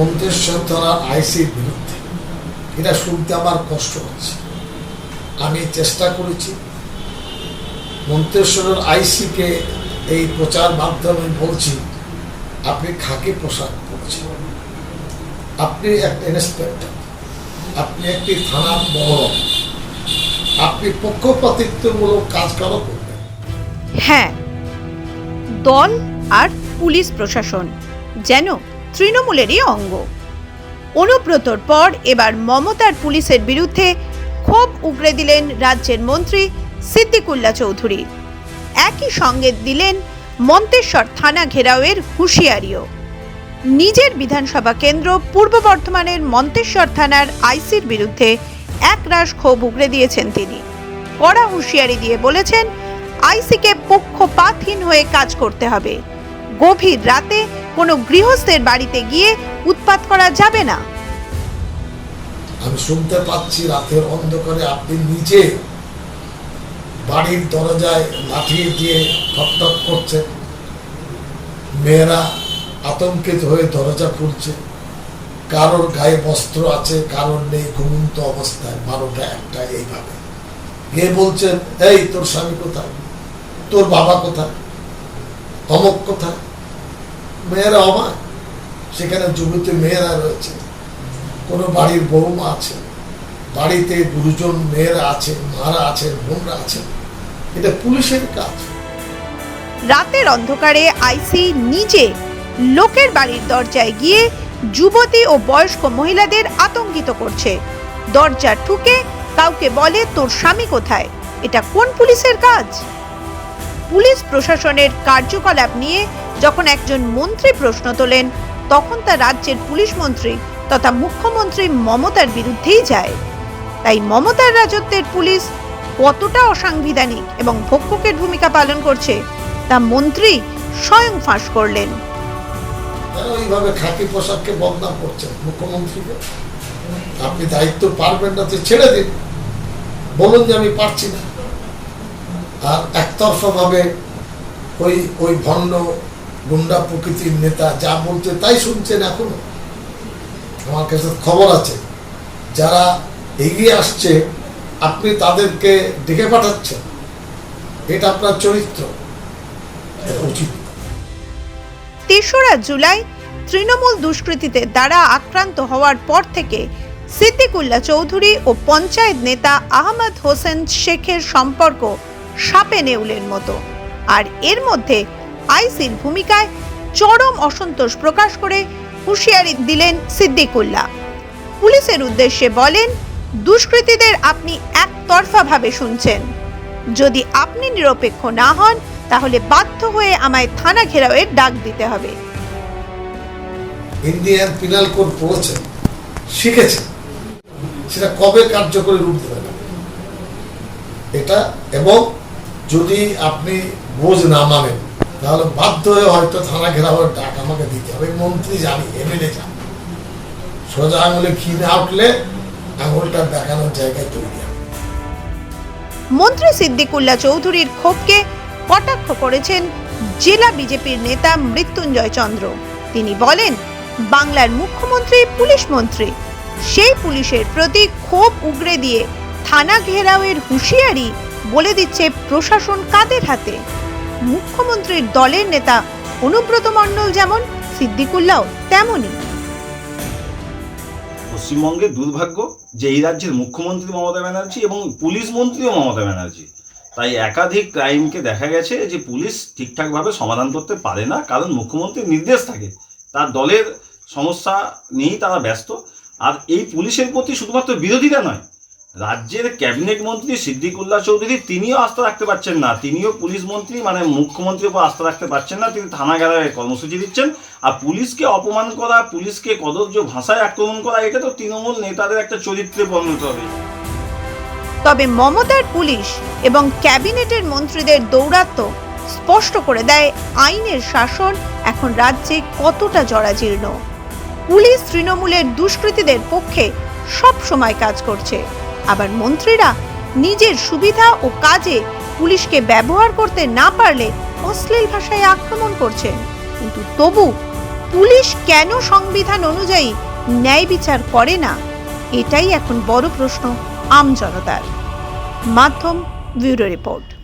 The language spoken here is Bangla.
মন্তেশ্বর থানার আইসির বিরুদ্ধে। এটা শুনতে আমার কষ্ট হচ্ছে। আমি চেষ্টা করেছি। মন্তেশ্বরের আইসিকে এই প্রচার মাধ্যমে বলছি, আপনি খাকি পোশাক পরছেন আপনি একটা ইন্সপেক্টর। আপনি একটি থানার বড় আপনি পক্ষপাতিত্বমূলক কাজ কেন করবেন। হ্যাঁ দল আর পুলিশ প্রশাসন যেন তৃণমূলেরই অঙ্গ। অনুব্রতর পর এবার মমতার পুলিশের বিরুদ্ধে ক্ষোভ উগরে দিলেন রাজ্যের মন্ত্রী সিদ্দিকুল্লা চৌধুরী। একই সঙ্গে দিলেন মন্তেশ্বর থানা ঘেরাওয়ের হুঁশিয়ারিও। নিজের বিধানসভা কেন্দ্র পূর্ব বর্ধমানের মন্তেশ্বর থানার আইসির বিরুদ্ধে একরাশ ক্ষোভ উগরে দিয়েছেন তিনি। কড়া হুঁশিয়ারি দিয়ে বলেছেন, আইসিকে পক্ষপাতহীন হয়ে কাজ করতে হবে। গভীর রাতে কোনো গৃহস্থের বাড়িতে গিয়ে উৎপাত করা যাবে না। আমি শুনতে পাচ্ছি রাতের অন্ধকারে আপনি নিজে বাড়ির দরজায় লাঠি দিয়ে ঠকঠক করছে মেয়েরা আতঙ্কিত হয়ে দরজা খুলছে। কারোর গায়ে বস্ত্র আছে, কারোর নেই, ঘুমন্ত অবস্থায়। বারোটা একটা এইভাবে। গিয়ে বলছেন, এই, তোর স্বামী কোথায়? তোর বাবা কোথায়? অমক কোথায়? মেয়েরা অবাক। সেখানে যুবতী মেয়েরা রয়েছে। কোনো বাড়ির বৌমা আছে। বাড়িতে গুরুজন মেয়েরা আছে, মারা আছেন বোনরা আছেন এটা পুলিশের কাজ। রাতের অন্ধকারে আইসি নিজে লোকের বাড়ির দরজায় গিয়ে যুবতী ও বয়স্ক মহিলাদের আতঙ্কিত করছে। দরজা ঠুকে কাউকে বলে, তোর স্বামী কোথায়? এটা কোন পুলিশের কাজ? পুলিশ প্রশাসনের কার্যকলাপ নিয়ে যখন একজন মন্ত্রী প্রশ্ন তোলেন, তখন তা রাজ্যের পুলিশ মন্ত্রী তথা মুখ্যমন্ত্রী মমতার বিরুদ্ধেই যায়। তাই মমতার রাজত্বের পুলিশ কতটা অসাংবিধানিক এবং ভক্ষকের ভূমিকা পালন করছে, তা মন্ত্রী স্বয়ং ফাঁস করলেন। খাকি পোশাককে বদনাম করছেন মুখ্যমন্ত্রীকে? আপনি দায়িত্ব পারবেন না ছেড়ে দিন। বলুন যে আমি পারছি না। আর একতরফা ভাবে ওই ওই ভণ্ড গুন্ডা প্রকৃতির নেতা যা বলছে তাই শুনছেন এখনও। আমার কাছে খবর আছে, যারা এগিয়ে আসছে, আপনি তাদেরকে ডেকে পাঠাচ্ছেন। এটা আপনার চরিত্র। উচিত। তেসরা জুলাই তৃণমূল দুষ্কৃতীদের দ্বারা আক্রান্ত হওয়ার পর থেকে সিদ্দিকুল্লাহ চৌধুরী ও পঞ্চায়েত নেতা আহমদ হোসেন শেখের সম্পর্ক সাপে নেউলের মতো। আর এর মধ্যে আইসির ভূমিকায় চরম অসন্তোষ প্রকাশ করে হুঁশিয়ারি দিলেন সিদ্দিকুল্লাহ। পুলিশের উদ্দেশ্যে বলেন, দুষ্কৃতীদের আপনি একতরফাভাবে শুনছেন। যদি আপনি নিরপেক্ষ না হন, তাহলে বাধ্য হয়ে আমায় থানা ঘেরাওয়ের ডাক দিতে হবে। ইন্ডিয়ান পিনাল কোড পড়েছেন শিখেছেন সেটা কবে কার্যকরী রূপ দেবে এটা এবং যদি আপনি বোঝ না মানেন তাহলে বাধ্য হয়ে হয়তো থানা ঘেরাওয়ের ডাক আমাকে দিতে হবে। মন্ত্রী জানি এমএলএ জানি সোজা আঙুলে ঘি না উঠলে আঙুলটা দেখানোর জায়গায় তৈরি মন্ত্রী সিদ্দিকুল্লাহ চৌধুরীর ক্ষোভকে কটাক্ষ করেছেন জেলা বিজেপির নেতা মৃত্যুঞ্জয় চন্দ্র। তিনি বলেন, বাংলার মুখ্যমন্ত্রী, পুলিশ মন্ত্রী, সেই পুলিশের প্রতি ক্ষোভ উগরে দিয়ে থানা ঘেরাওয়ের হুঁশিয়ারি বলে দিচ্ছে প্রশাসন কাদের হাতে? মুখ্যমন্ত্রীর দলের নেতা অনুব্রত মণ্ডল যেমন সিদ্দিকুল্লাও তেমনই। পশ্চিমবঙ্গের দুর্ভাগ্য যে এই রাজ্যের মুখ্যমন্ত্রী মমতা ব্যানার্জি এবং পুলিশ মন্ত্রীও মমতা ব্যানার্জি। তাই একাধিক ক্রাইমকে দেখা গেছে যে পুলিশ ঠিকঠাকভাবে সমাধান করতে পারে না, কারণ মুখ্যমন্ত্রীর নির্দেশ থাকে। তার দলের সমস্যা নিয়েই তারা ব্যস্ত। আর এই পুলিশের প্রতি শুধুমাত্র বিরোধীরা নয় রাজ্যের ক্যাবিনেট মন্ত্রী সিদ্দিকুল্লাহ চৌধুরী তিনিও আস্থা রাখতে পারছেন না। তিনিও পুলিশ মন্ত্রী মানে মুখ্যমন্ত্রীর উপর আস্থা রাখতে পারছেন না। তিনি থানা গেলায় কর্মসূচি দিচ্ছেন। আর পুলিশকে অপমান করা, পুলিশকে কদর্য ভাষায় আক্রমণ করা, এটা তো তৃণমূল নেতাদের একটা চরিত্রে পরিণত হবে। তবে মমতার পুলিশ এবং ক্যাবিনেটের মন্ত্রীদের দৌরাত্ম স্পষ্ট করে দেয় আইনের শাসন এখন রাজ্যে কতটা জরাজীর্ণ। পুলিশ তৃণমূলের দুষ্কৃতীদের পক্ষে সব সময় কাজ করছে। আবার মন্ত্রীরা নিজের সুবিধা ও কাজে পুলিশকে ব্যবহার করতে না পারলে অশ্লীল ভাষায় আক্রমণ করছেন। কিন্তু তবু পুলিশ কেন সংবিধান অনুযায়ী ন্যায় বিচার করে না? এটাই এখন বড় প্রশ্ন আমজনতার মাধ্যম ব্যুরো রিপোর্ট।